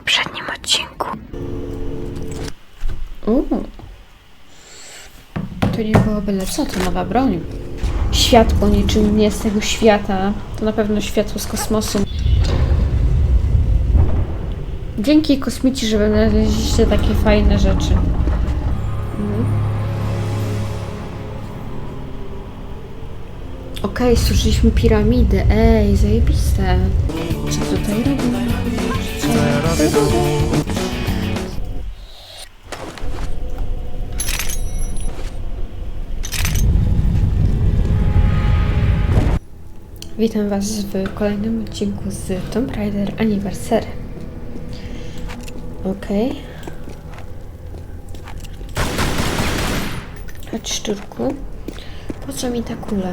poprzednim odcinku. Uuu. To nie było byle co, to nowa broń. Światło niczym nie z tego świata. To na pewno światło z kosmosu. Dzięki kosmici, że znaleźliście takie fajne rzeczy. Mhm. Okej, stworzyliśmy piramidy. Ej, zajebiste. Co tutaj robimy? Witam Was w kolejnym odcinku z Tomb Raider Anniversary. Okej. Chodź szczurku. Po co mi ta kula?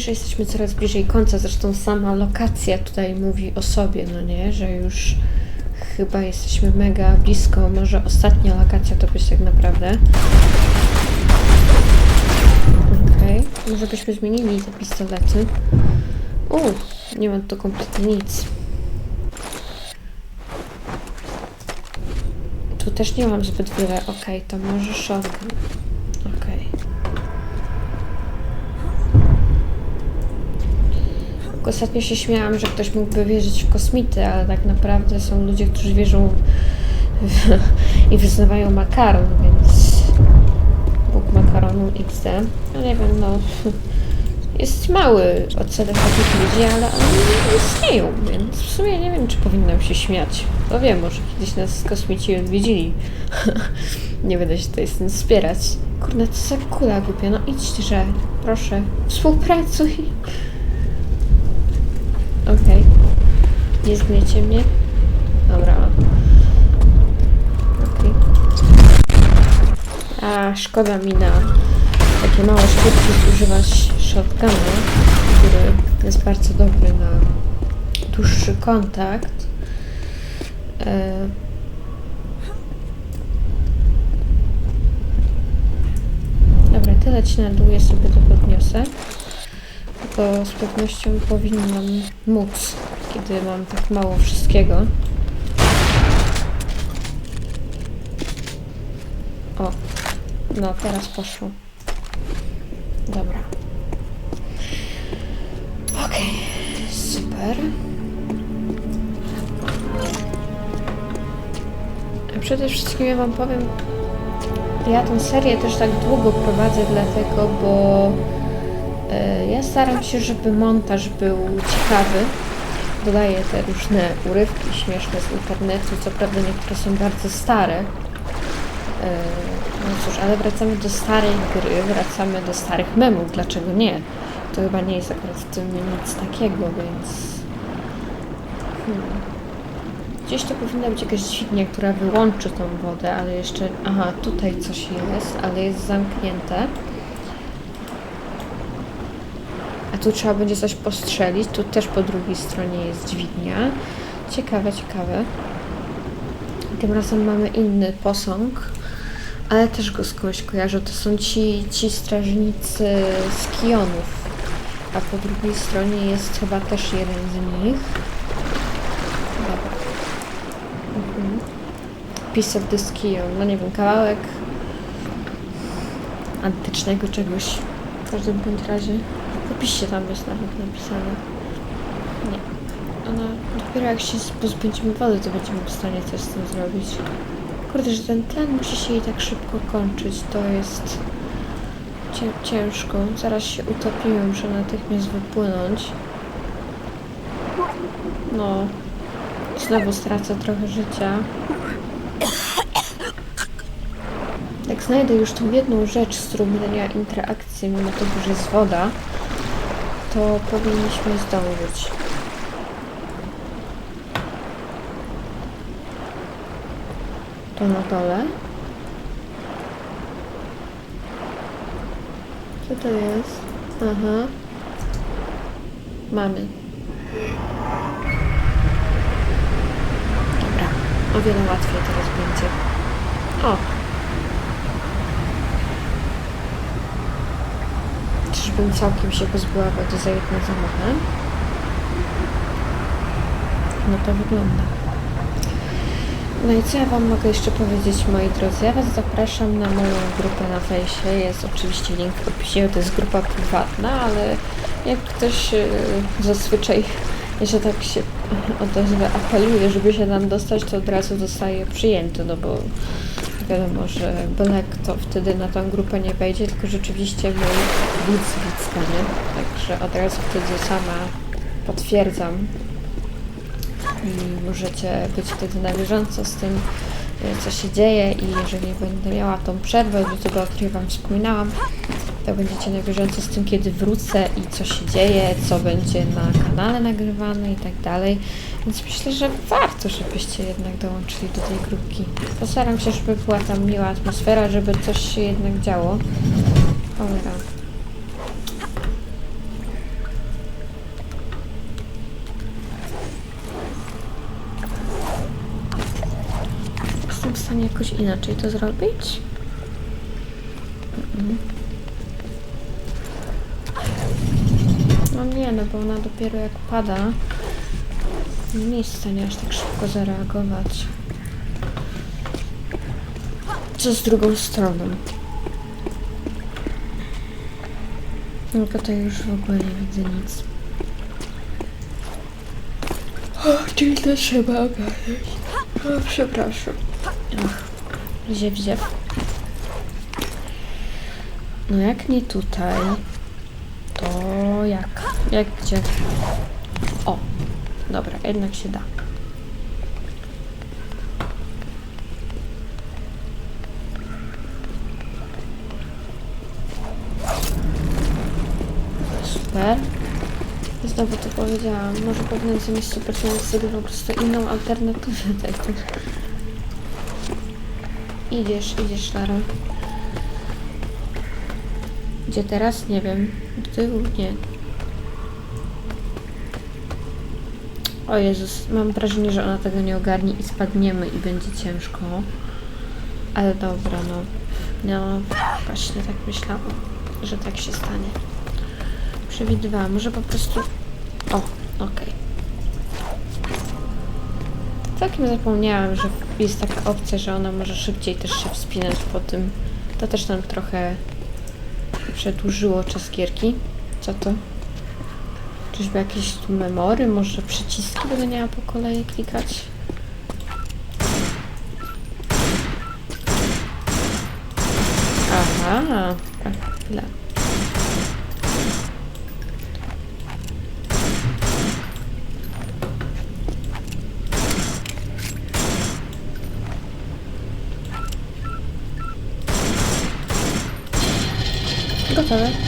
Że jesteśmy coraz bliżej końca, zresztą sama lokacja tutaj mówi o sobie, no nie, że już chyba jesteśmy mega blisko, może ostatnia lokacja to być tak naprawdę. Okej, może byśmy zmienili te pistolety. Uuu, nie mam tu kompletnie nic. Tu też nie mam zbyt wiele, okej, to może shotgun. Okej. Ostatnio się śmiałam, że ktoś mógłby wierzyć w kosmity, ale tak naprawdę są ludzie, którzy wierzą w, i wyznawają makaron, więc Bóg makaronu XD. No nie wiem, no jest mały odsetek takich ludzi, ale oni istnieją, więc w sumie nie wiem, czy powinnam się śmiać. To wiem, może kiedyś nas kosmici odwiedzili. nie będę się tutaj z tym wspierać. Kurde, to za kula głupia, no idźcie, proszę, współpracuj. Okej. Nie zgniecie mnie? Dobra. Okej. A, szkoda mi na takie małe szkódki używać shotguna, który jest bardzo dobry na dłuższy kontakt. E... Dobra, tyle ci na dół, ja sobie to podniosę to z pewnością powinnam móc, kiedy mam tak mało wszystkiego. O, no teraz poszło. Dobra. Okej, super. A przede wszystkim ja wam powiem, ja tę serię też tak długo prowadzę dlatego, bo Ja staram się, żeby montaż był ciekawy. Dodaję te różne urywki śmieszne z internetu, co prawda niektóre są bardzo stare. E, No cóż, ale wracamy do starej gry, wracamy do starych memów, dlaczego nie? To chyba nie jest akurat w tym nic takiego, więc... Hmm. Gdzieś to powinna być jakaś dźwignia, która wyłączy tą wodę, ale jeszcze... Aha, tutaj coś jest, ale jest zamknięte. A tu trzeba będzie coś postrzelić. Tu też po drugiej stronie jest dźwignia. Ciekawe, ciekawe. Tym razem mamy inny posąg, ale też go skądś kojarzę. To są ci, ci strażnicy z Kionów. A po drugiej stronie jest chyba też jeden z nich. Dobra. Mhm. Piece of. No nie wiem, kawałek antycznego czegoś. W każdym bądź razie. Opisie tam jest nawet napisane. Nie. Ona dopiero jak się pozbędziemy wody, to będziemy w stanie coś z tym zrobić. Kurde, że ten tlen musi się jej tak szybko kończyć. To jest cię, ciężko. Zaraz się utopimy, muszę natychmiast wypłynąć. No. Znowu stracę trochę życia. Jak znajdę już tą jedną rzecz, z miała interakcję, mimo tego, że jest woda, to powinniśmy zdążyć. To na dole. Co to jest? Aha. Mamy. Dobra. O wiele łatwiej teraz będzie. O! Czyżbym całkiem się pozbyła wody za jednym zamachem? No to wygląda. No i co ja Wam mogę jeszcze powiedzieć, moi drodzy? Ja Was zapraszam na moją grupę na fejsie. Jest oczywiście link w opisie, to jest grupa prywatna, ale jak ktoś yy, zazwyczaj, że tak się odezwę, apeluje, żeby się tam dostać, to od razu zostaje przyjęty, no bo wiadomo, że byle kto wtedy na tą grupę nie wejdzie, tylko rzeczywiście mój widz nie? Także od razu wtedy sama potwierdzam i możecie być wtedy na bieżąco z tym, e, co się dzieje i jeżeli będę miała tą przerwę, do tego, o której Wam wspominałam, to będziecie na bieżąco z tym, kiedy wrócę i co się dzieje, co będzie na kanale nagrywane i tak dalej. Więc myślę, że warto, żebyście jednak dołączyli do tej grupki. Postaram się, żeby była tam miła atmosfera, żeby coś się jednak działo. Cholera. Jestem w stanie jakoś inaczej to zrobić? No nie, no bo ona dopiero jak pada, nie jest w stanie aż tak szybko zareagować. Co z drugą stroną? Tylko to już w ogóle nie widzę nic. O, czyli to trzeba ogarnąć. O, przepraszam. Ach, ziew, ziew. No jak nie tutaj, to jak? Jak gdzie? Dobra, jednak się da. Super. Znowu to powiedziałam. Może powinnam zamiast super sobie po prostu inną alternatywę tego. Idziesz, idziesz, Lara. Gdzie teraz? Nie wiem. Do? Nie. O Jezus, mam wrażenie, że ona tego nie ogarnie i spadniemy i będzie ciężko. Ale dobra, no. No, właśnie tak myślałam, że tak się stanie. Przewidywałam, może po prostu... O, okej. Całkiem zapomniałam, że jest taka opcja, że ona może szybciej też się wspinać po tym. To też nam trochę przedłużyło czas gierki. Co to? Czyżby jakieś tu memory? Może przyciski będę miała po kolei klikać? Aha, a, chwila. Gotowe.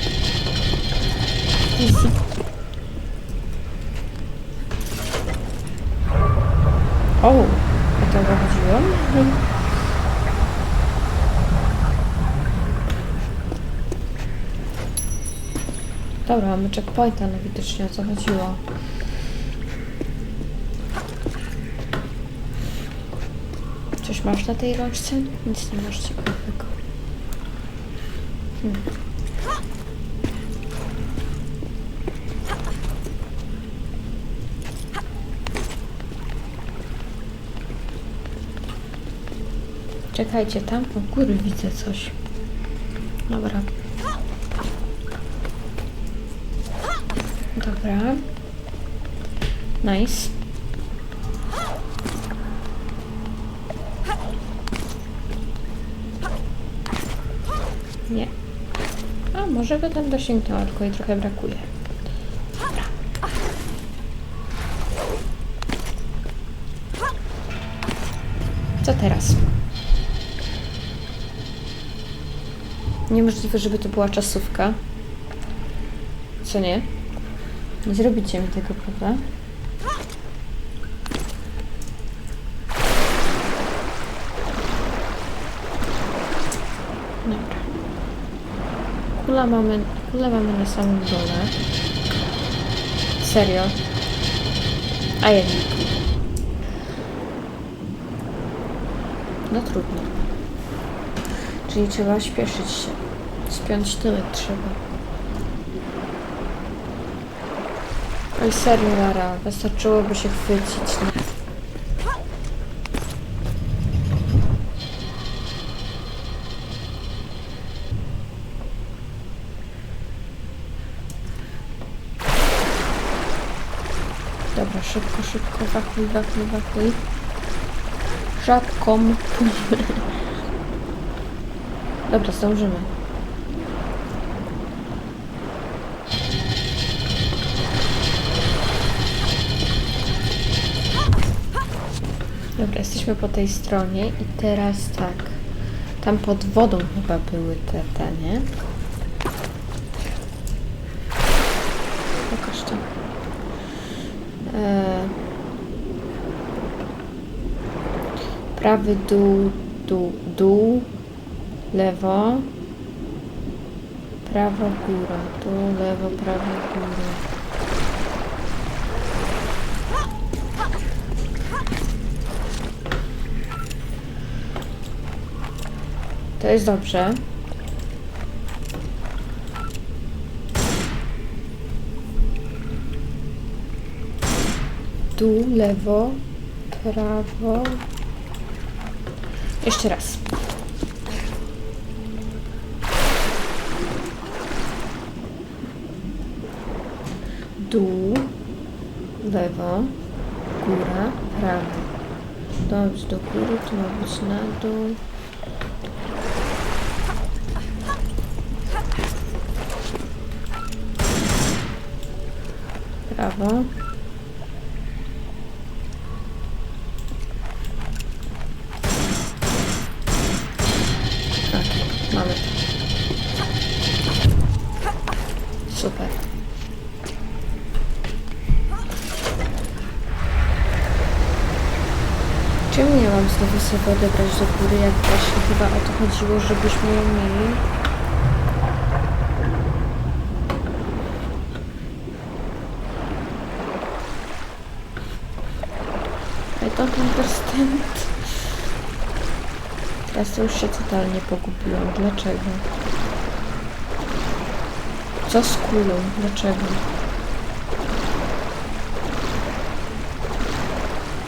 O, o to chodziło? Dobra, mamy checkpointa, no widocznie o co chodziło. Coś masz na tej rączce? Nic nie masz ciekawego. Hmm. Czekajcie, tam u góry widzę coś. Dobra. Dobra. Nice. Nie. A może by tam tylko jej trochę brakuje. Co teraz? Niemożliwe, żeby to była czasówka. Co nie? Nie zrobicie mi tego, prawda? Dobra. Kula mamy, kula mamy na samym dole. Serio? A jednak. No trudno. Czyli trzeba śpieszyć się. Spiąć tyłek trzeba. Oj, serio, Lara. Wystarczyłoby się chwycić. Nie? Dobra, szybko, szybko, wachuj, wachuj, wachuj. Żabką. Dobra, zdążymy. Jesteśmy po tej stronie i teraz tak. Tam pod wodą chyba były te, te nie? To. E, prawy dół, dół, dół, lewo, prawo, góra, dół, lewo, prawo, góra. To jest dobrze. Dół, lewo, prawo. Jeszcze raz. Dół, lewo, góra, prawo. To ma do góry, to ma być na dół. Czemu ja mam znowu sobie odebrać do góry, jak właśnie chyba o to chodziło, żebyśmy ją mieli? I don't understand. Teraz to już się totalnie pogubiłam. Dlaczego? Co z kulą? Dlaczego?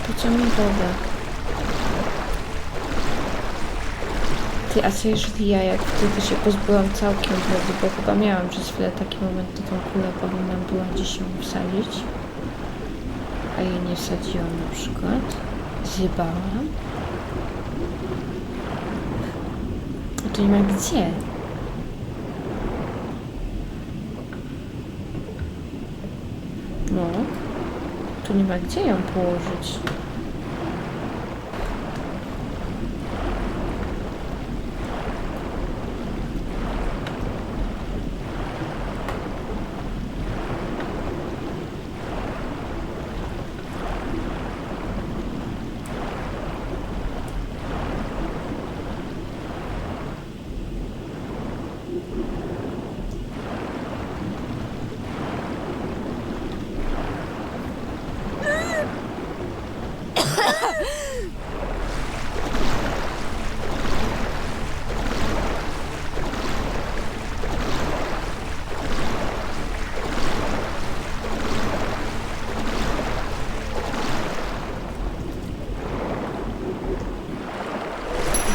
Po co mi woda? Ty, a co jeżeli ja jak wtedy się pozbyłam całkiem wody, bo chyba miałam przez chwilę taki moment, to tą kulę powinnam była gdzieś ją wsadzić a jej nie wsadziłam na przykład. Zjebałam. A tu nie ma gdzie. No. Tu nie ma gdzie ją położyć.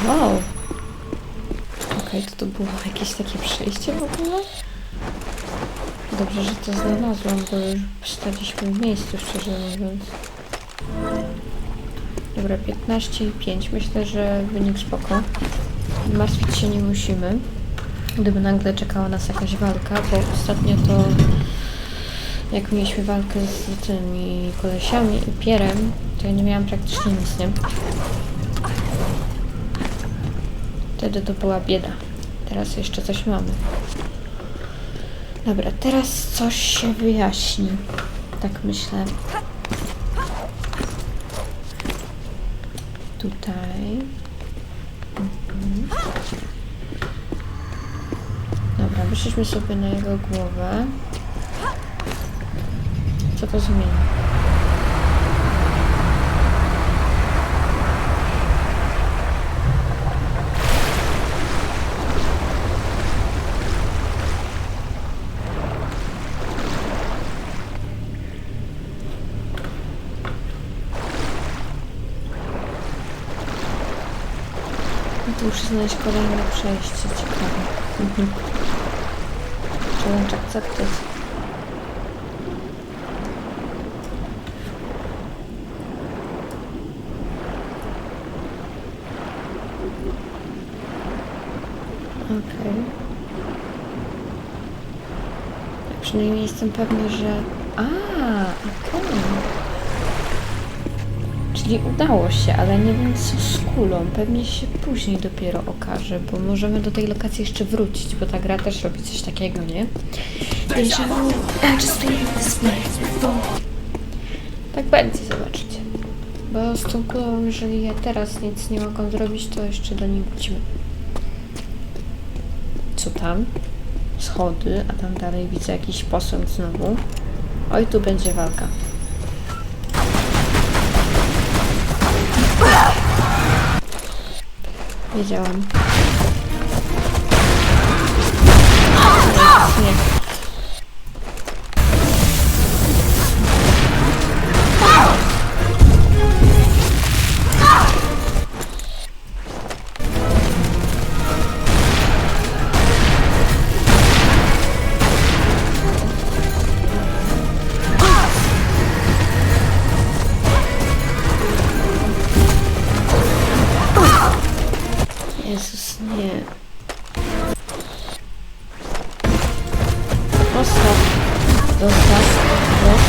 Wow. Okej, to to było jakieś takie przejście w ogóle? Dobrze, że to znalazłam, bo już staliśmy w miejscu, szczerze mówiąc. Dobra, 15 i 5. Myślę, że wynik spoko. Martwić się nie musimy. Gdyby nagle czekała nas jakaś walka, bo ostatnio to jak mieliśmy walkę z tymi kolesiami i pierem, to ja nie miałam praktycznie nic, nie? Wtedy to była bieda. Teraz jeszcze coś mamy. Dobra, teraz coś się wyjaśni. Tak myślę. Tutaj. Mhm. Dobra, wyszliśmy sobie na jego głowę. Co to zmieni? Znaleźć kolejne przejście, ciekawe. Mhm. Challenge accepted. Okej. Tak Przynajmniej jestem pewna, że... A, okej. Czyli udało się, ale nie wiem co z kulą. Pewnie się później dopiero okaże, bo możemy do tej lokacji jeszcze wrócić, bo ta gra też robi coś takiego, nie? Déjà vu, I just feel this place before. Tak będzie, zobaczycie. Bo z tą kulą, jeżeli ja teraz nic nie mogę zrobić, to jeszcze do niej wrócimy. Co tam? Schody, a tam dalej widzę jakiś posąg znowu. Oj, tu będzie walka. Wiedziałam. Zostaw. Zostaw. Zostaw.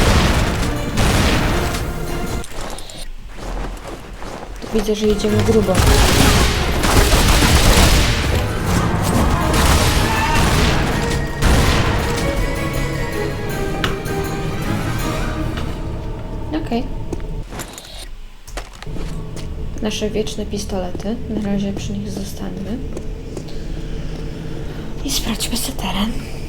Widzę, że idziemy grubo. Okej. Nasze wieczne pistolety. Na razie przy nich zostańmy. I sprawdźmy sobie teren.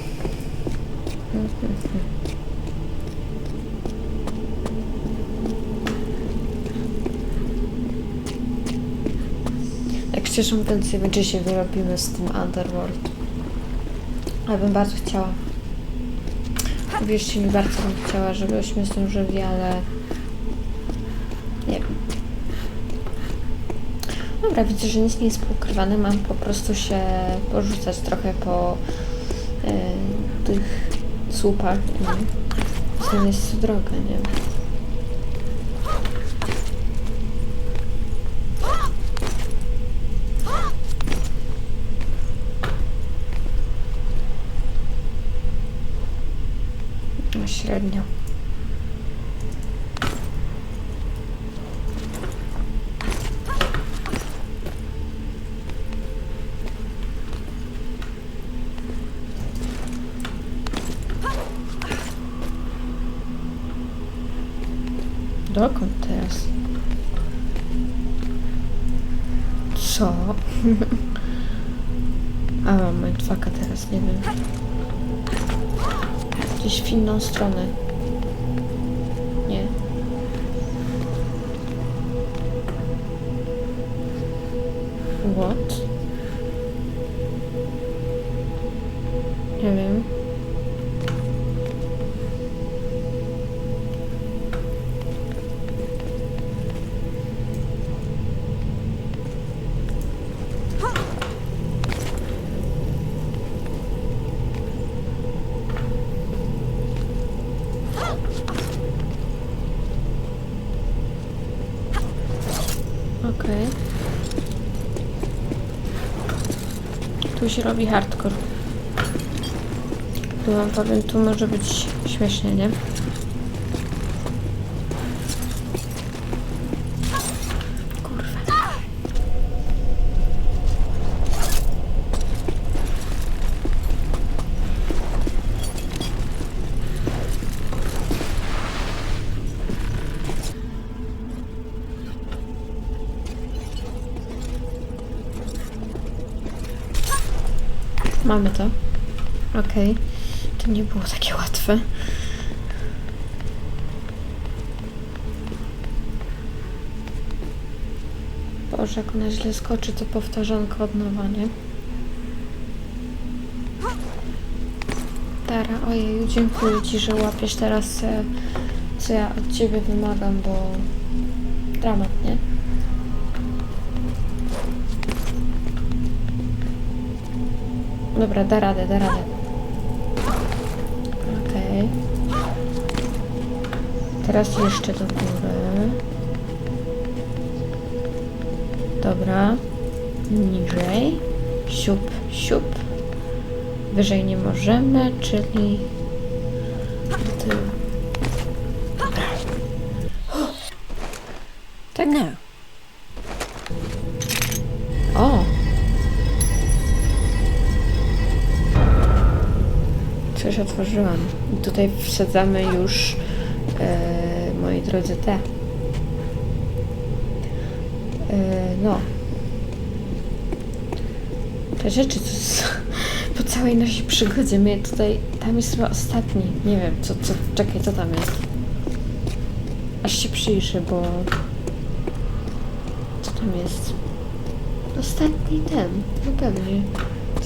Tak szczerze mówiąc, nie wiem, czy się wyrobimy z tym Underworld. Ale bym bardzo chciała. Wierzcie mi, bardzo bym chciała, żebyśmy zdążyli, ale... Nie wiem. Dobra, widzę, że nic nie jest poukrywane. Mam po prostu się porzucać trochę po y, tych słupach i znaleźć drogę, nie? No średnio. W inną stronę. Nie. What? Się robi hardcore. Tu wam powiem, tu może być śmiesznie, nie? Mamy to. Okej. To nie było takie łatwe. Boże, jak ona źle skoczy, to powtarzanko od nowa, nie? Tara, ojej, dziękuję Ci, że łapiesz teraz, e, co ja od Ciebie wymagam, bo dramat, nie? Dobra, da radę, da radę. Okej. Teraz jeszcze do góry. Dobra. Niżej. Siup, siup. Wyżej nie możemy, czyli... do tyłu. Tak? No. Coś otworzyłam. I tutaj wsadzamy już, e, moi drodzy, te. E, no. Te rzeczy, po całej naszej przygodzie. My tutaj, tam jest chyba ostatni. Nie wiem, co, co, czekaj, co tam jest. Aż się przyjrzę, bo... Co tam jest? Ostatni ten, no pewnie.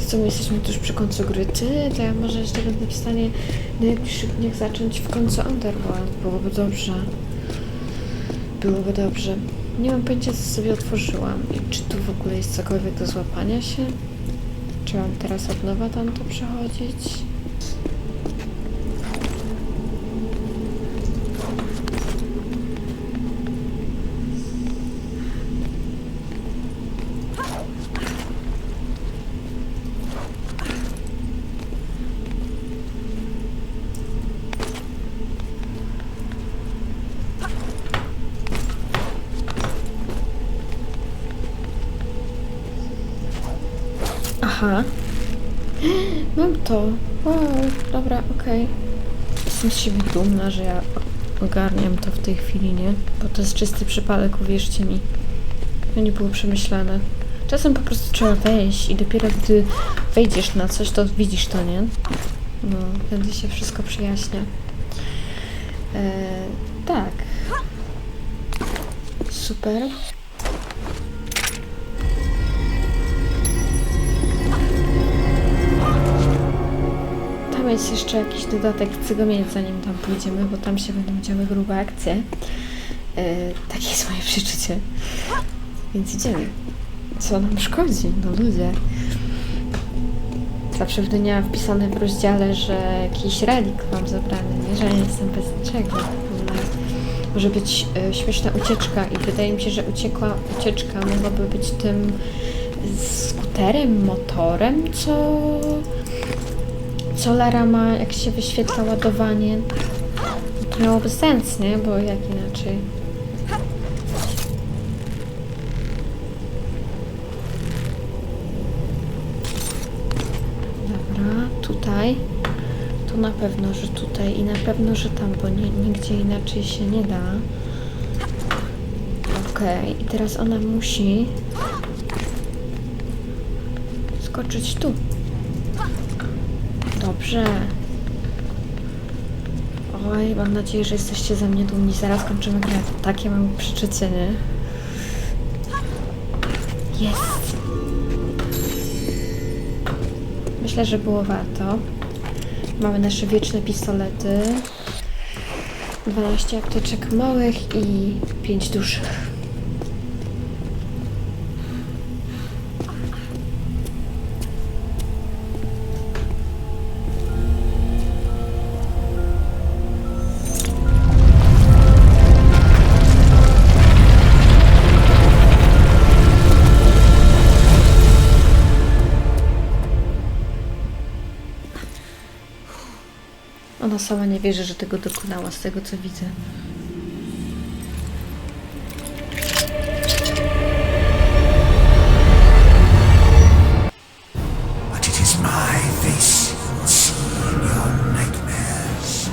Co, my jesteśmy tuż przy końcu gry. Ty, to ja może jeszcze będę w stanie na najbliższych dniach zacząć w końcu Underworld. Byłoby dobrze. Byłoby dobrze. Nie mam pojęcia, co sobie otworzyłam i czy tu w ogóle jest cokolwiek do złapania się. Czy mam teraz od nowa tam to przechodzić? Okej. Jestem z siebie dumna, że ja ogarniam to w tej chwili, nie? Bo to jest czysty przypadek, uwierzcie mi. To nie było przemyślane. Czasem po prostu trzeba wejść i dopiero gdy wejdziesz na coś, to widzisz to, nie? No, wtedy się wszystko przyjaśnia. Eee, tak. Super. Tam jest jeszcze jakiś dodatek cygomiec, zanim tam pójdziemy, bo tam się będą działy grube akcje. E, takie jest moje przeczucie. Więc idziemy. Co nam szkodzi? No ludzie. Zawsze w dnia wpisane w rozdziale, że jakiś relik mam zabrany, nie? Że ja jestem bez niczego. Może być e, śmieszna ucieczka i wydaje mi się, że uciekła ucieczka mogłaby być tym skuterem, motorem, co co Lara ma, jak się wyświetla ładowanie. To miałoby sens, nie? Bo jak inaczej? Dobra, tutaj. To na pewno, że tutaj i na pewno, że tam, bo nie, nigdzie inaczej się nie da. Okej, i teraz ona musi skoczyć tu. Dobrze. Oj, mam nadzieję, że jesteście ze mnie dumni. Zaraz kończymy grę. Takie mam przeczucie, nie? Jest. Myślę, że było warto. Mamy nasze wieczne pistolety. 12 apteczek małych i 5 dużych. Ona sama nie wierzy, że tego dokonała, z tego co widzę. But it is my face you will see in your nightmares.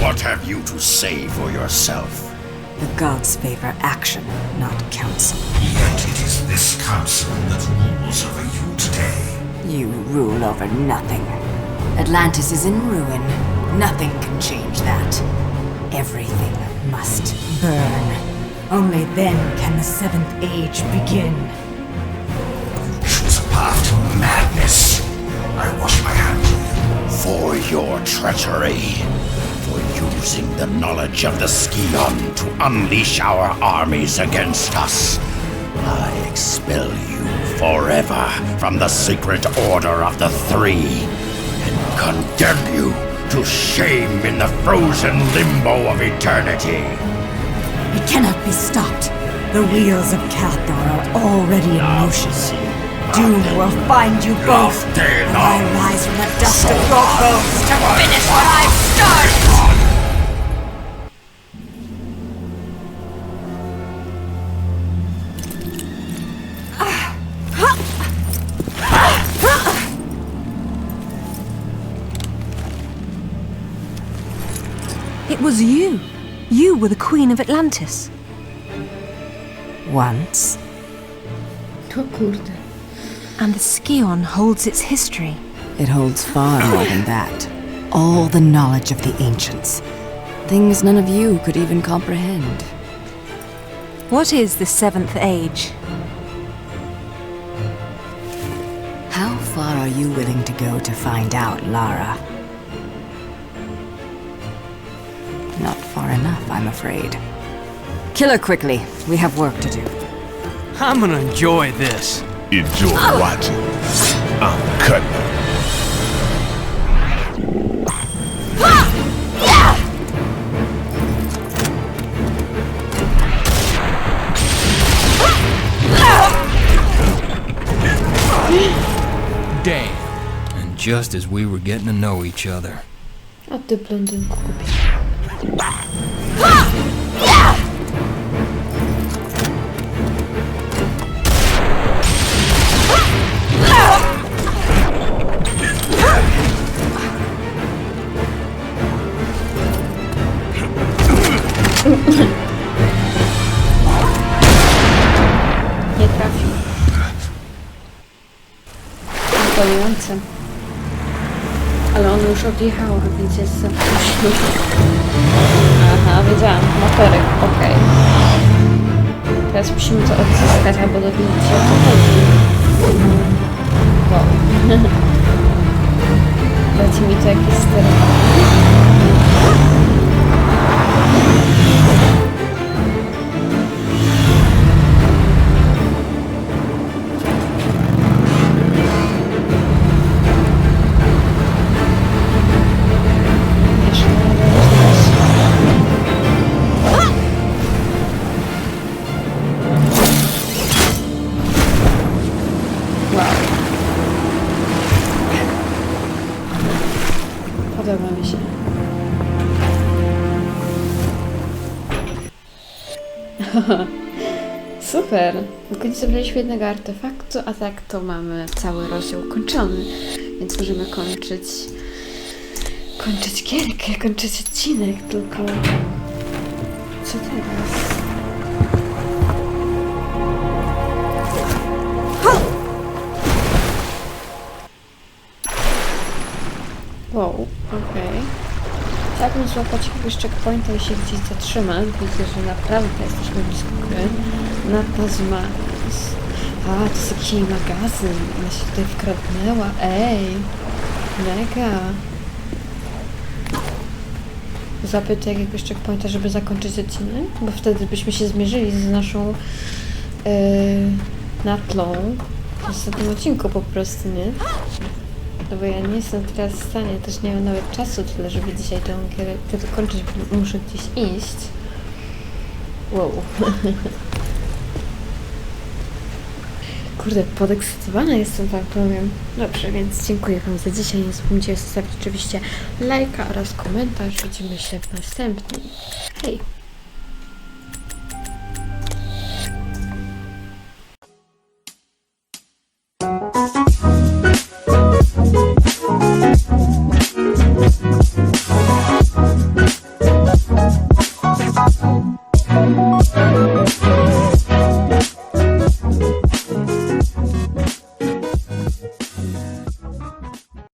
What have you to say for yourself? The gods favor action, not counsel. Yet it is this council that rules over you today. You rule over nothing. Atlantis is in ruin. Nothing can change that. Everything must burn. Only then can the seventh age begin. A path to madness. I wash my hands. For your treachery. For using the knowledge of the Skion to unleash our armies against us. I expel you forever from the secret order of the Three and condemn you to shame in the frozen limbo of eternity. It cannot be stopped. The wheels of Cathar are already in motion. Doom will find you both. And I rise from the dust of your bones to finish what I've started! Were the Queen of Atlantis. Once, kurde. And the Skion holds its history. it holds far more than that. All the knowledge of the ancients. Things none of you could even comprehend. What is the Seventh Age? How far are you willing to go to find out, Lara? Not far enough, I'm afraid. Kill her quickly. We have work to do. I'm gonna enjoy this. Enjoy ah! watching. I'm cutting her. Damn. And just as we were getting to know each other. A ty blondynku kupię. Bah! Już odjechało, więc jest za późno. Aha, wiedziałam. Motorek, okej. Teraz musimy to odzyskać albo dowiedzieć się o co chodzi. Wow. Leci mi to jakieś sterowanie. Super! W końcu zebraliśmy jednego artefaktu, a tak to mamy cały rozdział kończony. Więc możemy kończyć kończyć gierkę, kończyć odcinek, tylko co teraz? Wow, okej. Chciałabym złapać jakiegoś checkpointa i się gdzieś zatrzymać. Widzę, że naprawdę jesteśmy blisko gry. Natazmatis. A, to jest jakiś magazyn. Ona się tutaj wkradnęła. Ej! Mega! Zapytaj jakiegoś checkpointa, żeby zakończyć odcinek, bo wtedy byśmy się zmierzyli z naszą yy, natlą w ostatnim odcinku po prostu, nie? No bo ja nie jestem teraz w stanie, też nie mam nawet czasu tyle, żeby dzisiaj tę dokończyć, bo muszę gdzieś iść. Wow. Kurde, podekscytowana jestem, tak powiem. Dobrze, więc dziękuję Wam za dzisiaj. Nie zapomnijcie zostawić oczywiście lajka oraz komentarz. Widzimy się w następnym. Hej!